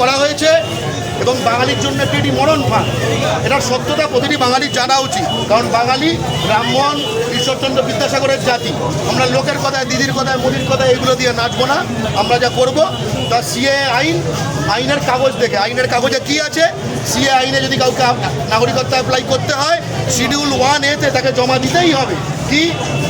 করা হয়েছে এবং বাঙালির জন্য এটি একটি মরণ ফাঁক এটার সত্যতা প্রতিটি বাঙালির জানা উচিত। কারণ বাঙালি ব্রাহ্মণ, ঈশ্বরচন্দ্র বিদ্যাসাগরের জাতি। আমরা লোকের কথায়, দিদির কথায়, মুদির কথায় এগুলো দিয়ে নাচবো না। আমরা যা করব, তা সিএ আইন, আইনের কাগজ দেখে। আইনের কাগজে কি আছে? সিএ আইনে যদি কাউকে নাগরিকত্ব অ্যাপ্লাই করতে হয় শিডিউল ওয়ান এতে তাকে জমা দিতেই হবে। কি?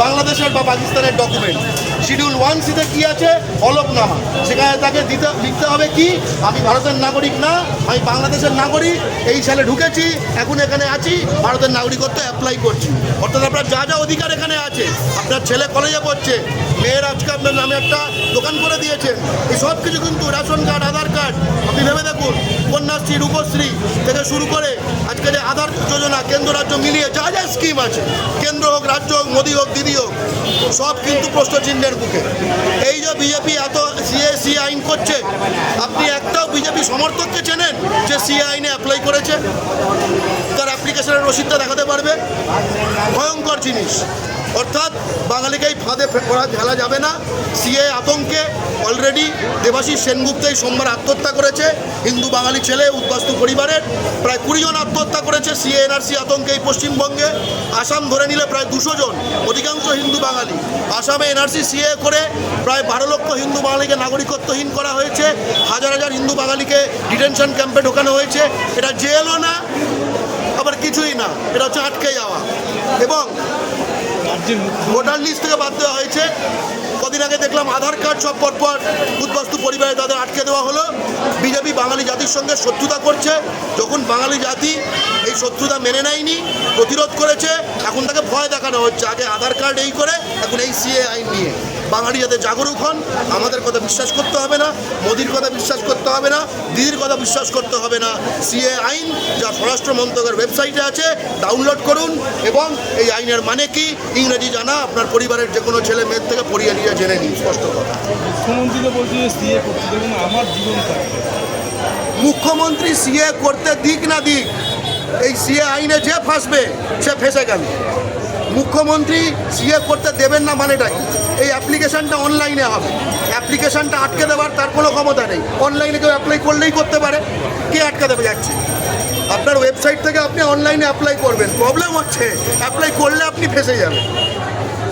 বাংলাদেশের বা পাকিস্তানের ডকুমেন্ট শিডিউল ওয়ান সিতে কি আছে? হলফনামা সেখানে তাকে দিতে লিখতে হবে কি? আমি ভারতের নাগরিক না, আমি বাংলাদেশের নাগরিক, এই সালে ঢুকেছি, এখন এখানে আছি, ভারতের নাগরিকত্ব অ্যাপ্লাই করছি। অর্থাৎ আপনার যা যা অধিকার এখানে আছে, আপনার ছেলে কলেজে পড়ছে, মেয়ের আজকে আপনার নামে একটা দোকান করে দিয়েছেন এই সব কিছু কিন্তু রেশন কার্ড, আধার কার্ড, আপনি ভেবে দেখুন, কন্যাশ্রী, রূপশ্রী থেকে শুরু করে আজকে যে আধার যোজনা, কেন্দ্র, রাজ্য মিলিয়ে যা যা স্কিম আছে, কেন্দ্র হোক, রাজ্য হোক, মোদী হোক, দিদি হোক, সব কিন্তু প্রশ্ন চিহ্নের বুকে এই যে বিজেপি এত সিএসি আইন করছে, আপনি একটাও বিজেপি সমর্থককে চেনেন যে সি আইনে অ্যাপ্লাই করেছে? তার অ্যাপ্লিকেশনের রসিদটা দেখাতে পারবে? ভয়ঙ্কর জিনিস। অর্থাৎ বাঙালিকে এই ফাঁদে ফেলা যাবে না। সিএ আতঙ্কে অলরেডি দেবাশিস সেনগুপ্ত এই সোমবার আত্মহত্যা করেছে। হিন্দু বাঙালি ছেলে, উদ্বাস্তু পরিবারের প্রায় কুড়ি জন আত্মহত্যা করেছে সিএ, এনআরসি আতঙ্কে এই পশ্চিমবঙ্গে। আসাম ধরে নিলে প্রায় দুশো জন, অধিকাংশ হিন্দু বাঙালি। আসামে এনআরসি সিএ করে প্রায় বারো লক্ষ হিন্দু বাঙালিকে নাগরিকত্বহীন করা হয়েছে। হাজার হাজার হিন্দু বাঙালিকে ডিটেনশন ক্যাম্পে ঢোকানো হয়েছে। এটা জেলও না, আবার কিছুই না। এটা হচ্ছে আটকে যাওয়া। এবং ভোটার লিস্ট থেকে বাদ দেওয়া হয়েছে। কদিন আগে দেখলাম আধার কার্ড সব পরপর উদ্বাস্তু পরিবারে তাদের আটকে দেওয়া হলো। বিজেপি বাঙালি জাতির সঙ্গে শত্রুতা করছে। যখন বাঙালি জাতি এই শত্রুতা মেনে নেয়নি, প্রতিরোধ করেছে, এখন তাকে ভয় দেখানো হচ্ছে। আগে আধার কার্ড এই করে, এখন এই সিএ আইন নিয়ে। বাঙালি যাতে জাগরুক হন, আমাদের কথা বিশ্বাস করতে হবে না, মোদির কথা বিশ্বাস করতে হবে না, দিদির কথা বিশ্বাস করতে হবে না। সিএ আইন যা স্বরাষ্ট্র মন্ত্রকের ওয়েবসাইটে আছে, ডাউনলোড করুন এবং এই আইনের মানে কি? ইংরেজি জানা, আপনার পরিবারের যে কোনো ছেলে মেয়ের থেকে পড়িয়ে নিয়ে জেনে নিন স্পষ্ট কথা। মুখ্যমন্ত্রী তো বলছে সিএ করতে দেবেন আমার জীবন থাকবে মুখ্যমন্ত্রী সিএ করতে দিক না দিক এই সিএ আইনে যে ফাঁসবে সে ফেঁসে গেল। মুখ্যমন্ত্রী সিএ করতে দেবেন না মানেটা কি? এই অ্যাপ্লিকেশনটা অনলাইনে হবে। অ্যাপ্লিকেশনটা আটকে দেওয়ার তার কোনো ক্ষমতা নেই। অনলাইনে কেউ অ্যাপ্লাই করলেই করতে পারে। কে আটকে দেবে যাচ্ছে? আপনার ওয়েবসাইট থেকে আপনি অনলাইনে অ্যাপ্লাই করবেন। প্রবলেম হচ্ছে অ্যাপ্লাই করলে আপনি ফেসে যাবেন।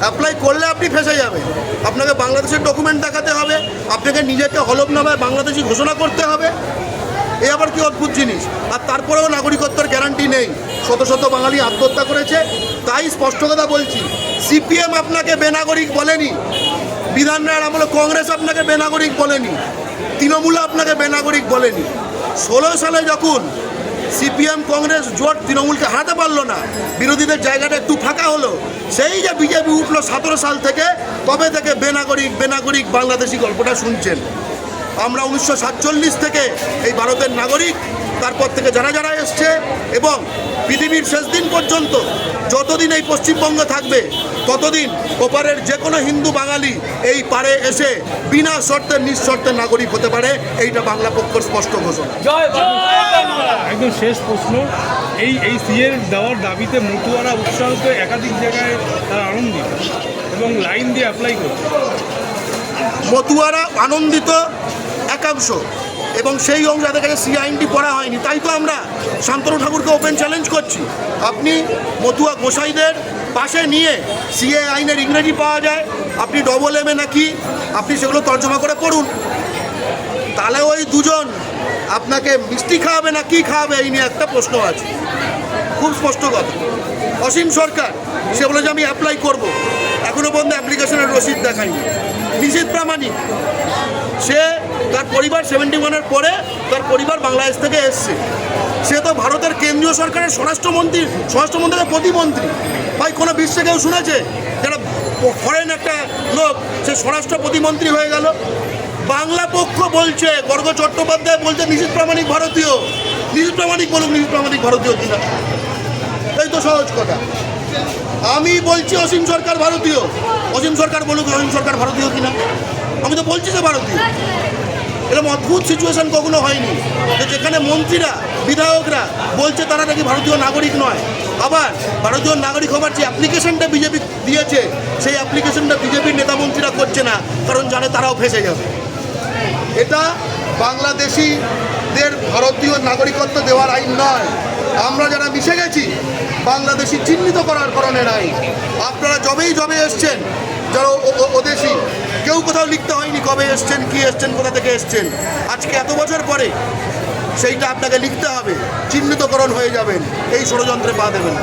অ্যাপ্লাই করলে আপনি ফেসে যাবেন। আপনাকে বাংলাদেশের ডকুমেন্ট দেখাতে হবে, আপনাকে নিজেকে হলফনামায় বাংলাদেশি ঘোষণা করতে হবে। এ আবার কি অদ্ভুত জিনিস? আর তারপরেও নাগরিকত্বের গ্যারান্টি নেই। শত শত বাঙালি আত্মহত্যা করেছে। তাই স্পষ্ট কথা বলছি সিপিএম আপনাকে বেনাগরিক বলেনি। বিধান রায়ের আমলে কংগ্রেস আপনাকে বেনাগরিক বলেনি। তৃণমূল আপনাকে বেনাগরিক বলেনি। ষোলো সালে যখন সিপিএম কংগ্রেস জোট তৃণমূলকে হারাতে পারল না। বিরোধীদের জায়গাটা একটু ফাঁকা হলো। সেই যে বিজেপি উঠল সতেরো সাল থেকে, তবে থেকে বেনাগরিক বেনাগরিক বাংলাদেশি গল্পটা শুনছেন। আমরা উনিশশো সাতচল্লিশ থেকে এই ভারতের নাগরিক, তারপর থেকে যারা যারা এসছে এবং পৃথিবীর শেষ দিন পর্যন্ত যতদিন এই পশ্চিমবঙ্গ থাকবে, ততদিন ওপারের যে কোনো হিন্দু বাঙালি এই পারে এসে বিনা শর্তের নিঃশর্তের নাগরিক হতে পারে, এইটা বাংলা পক্ষের স্পষ্ট ঘোষণা। একদম শেষ প্রশ্ন। এই এই সিএর দেওয়ার দাবিতে মতুয়ারা উৎসাহিত একাধিক জায়গায় তারা আনন্দিত এবং লাইন দিয়ে অ্যাপ্লাই করছে। মতুয়ারা আনন্দিত একাংশ এবং সেই অংশ যাদের কাছে সি আইনটি পড়া হয়নি, তাই তো আমরা শান্তনু ঠাকুরকে ওপেন চ্যালেঞ্জ করছি। আপনি মতুয়া গোসাইদের পাশে নিয়ে সিএ আইনের ইংরেজি পাওয়া যায়, আপনি ডবল এম এ নাকি, আপনি সেগুলো তর্জমা করে পড়ুন। তাহলে ওই দুজন আপনাকে মিষ্টি খাওয়াবে না কি খাওয়াবে এই নিয়ে একটা প্রশ্ন আছে। খুব স্পষ্ট কথা। অসীম সরকার, সে বলে যে আমি অ্যাপ্লাই করব। এখনও পর্যন্ত অ্যাপ্লিকেশনের রসিদ দেখায়নি। নিশ্চিত প্রামাণিক। সে তার পরিবার সেভেন্টি ওয়ানের পরে তার পরিবার বাংলাদেশ থেকে এসছে। সে তো ভারতের কেন্দ্রীয় সরকারের স্বরাষ্ট্রমন্ত্রী স্বরাষ্ট্রমন্ত্রীর প্রতিমন্ত্রী। ভাই, কোনো বিশ্বে কেউ শুনেছে? যারা ফরেন একটা লোক, সে স্বরাষ্ট্র প্রতিমন্ত্রী হয়ে গেল। বাংলা পক্ষ বলছে গর্গ চট্টোপাধ্যায় বলছে নিশীত প্রামাণিক ভারতীয়। নিশীত প্রামাণিক বলুক, নিশীত প্রামাণিক ভারতীয় কিনা। এই তো সহজ কথা। আমি বলছি অসীম সরকার ভারতীয়। অসীম সরকার বলুক, অসীম সরকার ভারতীয় কিনা। আমি তো বলছি যে ভারতীয়। এরকম অদ্ভুত সিচুয়েশন কখনো হয়নি। যে যেখানে মন্ত্রীরা, বিধায়করা বলছে তারা নাকি ভারতীয় নাগরিক নয়। আবার ভারতীয় নাগরিক হবার যে অ্যাপ্লিকেশনটা বিজেপি দিয়েছে, সেই অ্যাপ্লিকেশনটা বিজেপির নেতা মন্ত্রীরা করছে না, কারণ জানে তারাও ফেসে যাবে। এটা বাংলাদেশিদের ভারতীয় নাগরিকত্ব দেওয়ার আইন নয়। আমরা যারা মিশে গেছি, বাংলাদেশি চিহ্নিত করার কারণের আইন আপনারা যবেই যবে এসছেন, যারা ওদেশি, কেউ কোথাও লিখতে হয়নি কবে এসছেন, কি এসছেন, কোথা থেকে এসছেন। আজকে এত বছর পরে সেইটা আপনাকে লিখতে হবে, চিহ্নিতকরণ হয়ে যাবেন, এই ষড়যন্ত্রে পা দেবেন।